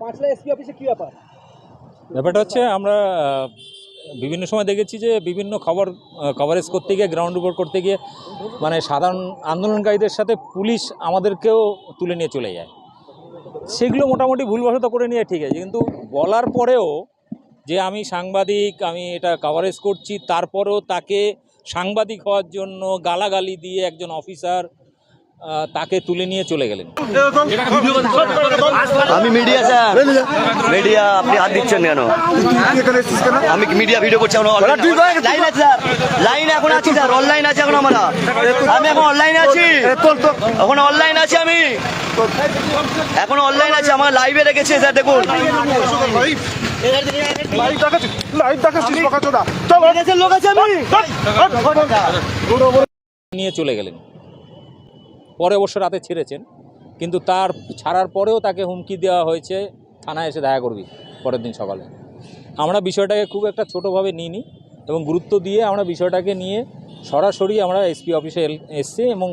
Panchla SP অফিসে কি ব্যাপার? ব্যাপারটা হচ্ছে আমরা বিভিন্ন সময় দেখেছি যে বিভিন্ন খবর কভারেজ করতে গিয়ে গ্রাউন্ড রিপোর্ট করতে গিয়ে মানে সাধারণ আন্দোলনকারীদের সাথে পুলিশ আমাদেরকেও তুলে নিয়ে চলে যায়। সেগুলো মোটামুটি ভুলবশত করে নিয়ে ঠিক আছে, কিন্তু বলার পরেও যে আমি সাংবাদিক, আমি এটা কভারেজ করছি, তারপরেও তাকে সাংবাদিক হওয়ার জন্য গালাগালি দিয়ে একজন অফিসার তাকে তুলে নিয়ে চলে গেলেন আমি মিডিয়া স্যার মিডিয়া আপনি হাত দিচ্ছেন কেন আমি মিডিয়া ভিডিও করছি লাইন আছে স্যার লাইন এখন আছি স্যার অনলাইন আছে এখন আমরা আমি এখন অনলাইনে আছি এখন অনলাইন আছি আমি এখন অনলাইন আছে আমার লাইভে রেখেছে স্যার দেখুন দেশের লোক আছে আমি নিয়ে চলে গেলেন পরে অবশ্য রাতে ছেড়েছেন, কিন্তু তার ছাড়ার পরেও তাকে হুমকি দেওয়া হয়েছে, থানায় এসে দেখা করবি পরের দিন সকালে। আমরা বিষয়টাকে খুব একটা ছোটোভাবে নিইনি এবং গুরুত্ব দিয়ে আমরা বিষয়টাকে নিয়ে সরাসরি আমরা এসপি অফিসে এসছি এবং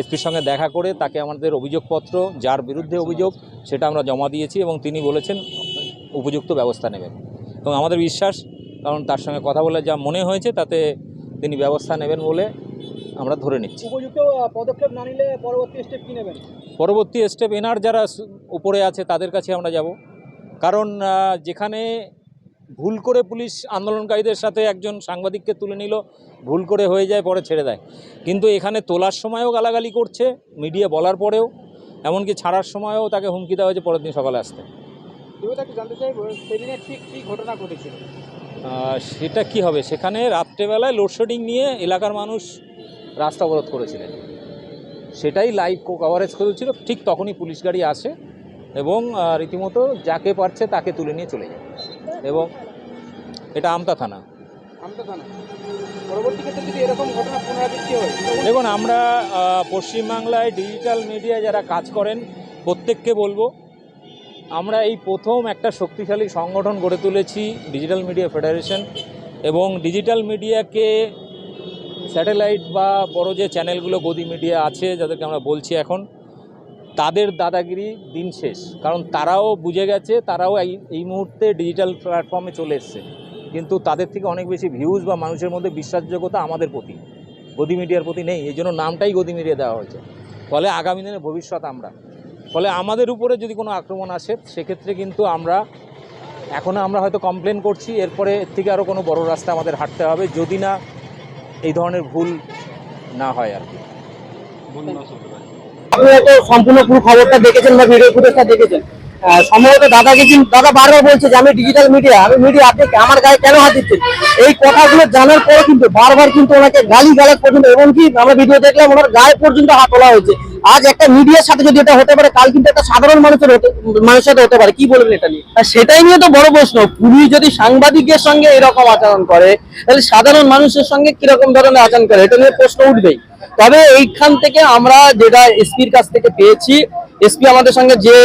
এসপির সঙ্গে দেখা করে তাকে আমাদের অভিযোগপত্র, যার বিরুদ্ধে অভিযোগ সেটা আমরা জমা দিয়েছি এবং তিনি বলেছেন উপযুক্ত ব্যবস্থা নেবেন। এবং আমাদের বিশ্বাস, কারণ তার সঙ্গে কথা বলে যা মনে হয়েছে তাতে তিনি ব্যবস্থা নেবেন বলে আমরা ধরে নিচ্ছি। উপযুক্ত পদক্ষেপ না নিলে পরবর্তী স্টেপ কি নেবেন? পরবর্তী স্টেপ এনার যারা উপরে আছে তাদের কাছে আমরা যাব। কারণ যেখানে ভুল করে পুলিশ আন্দোলনকারীদের সাথে একজন সাংবাদিককে তুলে নিল ভুল করে হয়ে যায় পরে ছেড়ে দেয়। কিন্তু এখানে তোলার সময়ও গালাগালি করছে মিডিয়া বলার পরেও এমনকি ছাড়ার সময়ও তাকে হুমকি দেওয়া হয়েছে পরের দিন সকালে আসতে। জানতে ঠিক কি ঘটনা ঘটেছিল? সেটা কি হবে? সেখানে রাত্রেবেলায় লোডশেডিং নিয়ে এলাকার মানুষ রাস্তা অবরোধ করেছিলেন। সেটাই লাইভ কভারেজ করেছিল ঠিক তখনই পুলিশ গাড়ি আসে এবং রীতিমতো যাকে পারছে তাকে তুলে নিয়ে চলে যায়। এবং এটা আমতা থানা। আমতা থানা। পরবর্তী ক্ষেত্রে যদি এরকম ঘটনা পুনরাবৃত্তি হয় দেখুন আমরা পশ্চিমবাংলায় ডিজিটাল মিডিয়া যারা কাজ করেন প্রত্যেককে বলব আমরা এই প্রথম একটা শক্তিশালী সংগঠন গড়ে তুলেছি ডিজিটাল মিডিয়া ফেডারেশন এবং ডিজিটাল মিডিয়াকে স্যাটেলাইট বা বড় যে চ্যানেলগুলো গদি মিডিয়া আছে, যাদেরকে আমরা বলছি এখন, তাদের দাদাগিরি দিন শেষ। কারণ তারাও বুঝে গেছে, তারাও এই এই মুহূর্তে ডিজিটাল প্ল্যাটফর্মে চলে এসছে। কিন্তু তাদের থেকে অনেক বেশি ভিউজ বা মানুষের মধ্যে বিশ্বাসযোগ্যতা আমাদের প্রতি, গদি মিডিয়ার প্রতি নেই। এই জন্য নামটাই গদি মিডিয়া দেওয়া হয়েছে। ফলে আগামী দিনে ভবিষ্যৎ আমরা। ফলে আমাদের উপরে যদি কোনো আক্রমণ আসে, সেক্ষেত্রে কিন্তু আমরা এখনও আমরা হয়তো কমপ্লেন করছি, এরপরে এর থেকে আরও কোনো বড় রাস্তা আমাদের হাঁটতে হবে। যদি না এই ধরনের ভুল না হয় আর কি। আপনি সম্পূর্ণ পুরো খবরটা দেখেছেন বা ভিডিও ফুটেজটা দেখেছেন? সম্ভবত দাদাকে কিন্তু দাদা বারবার বলছে যে আমি ডিজিটাল মিডিয়া আমি মিডিয়া আপনি আমার গায়ে কেন হাত দিচ্ছেন? এই কথাগুলো জানার পরে কিন্তু বারবার কিন্তু ওনাকে গালি গালাজ পর্যন্ত এমনকি আমরা ভিডিও দেখলাম ওনার গায়ে পর্যন্ত হাত তোলা হয়েছে। আজ একটা মিডিয়ার সাথে যদি এটা হতে পারে, কাল কিন্তু একটা সাধারণ মানুষের মানুষের সাথে হতে পারে। কি বলবেন এটা নিয়ে? সেটাই নিয়ে তো বড় প্রশ্ন। পুলিশ যদি সাংবাদিকের সঙ্গে এরকম আচরণ করে, তাহলে সাধারণ মানুষের সঙ্গে কীরকম ধরনের আচরণ করে? এটা নিয়ে প্রশ্ন উঠবেই। তবে এইখান থেকে আমরা যেটা এসপির কাছ থেকে পেয়েছি, এসপি আমাদের সঙ্গে যে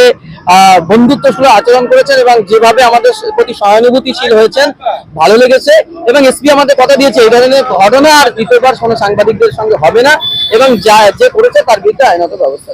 আহ, বন্ধুত্বসুলভ আচরণ করেছেন এবং যেভাবে আমাদের প্রতি সহানুভূতিশীল হয়েছেন ভালো লেগেছে এবং এসপি আমাদের কথা দিয়েছে এই ধরনের ঘটনা আর দ্বিতীয়বার কোনো সাংবাদিকদের সঙ্গে হবে না এবং যা যে করেছে তার বিরুদ্ধে আইনত ব্যবস্থা।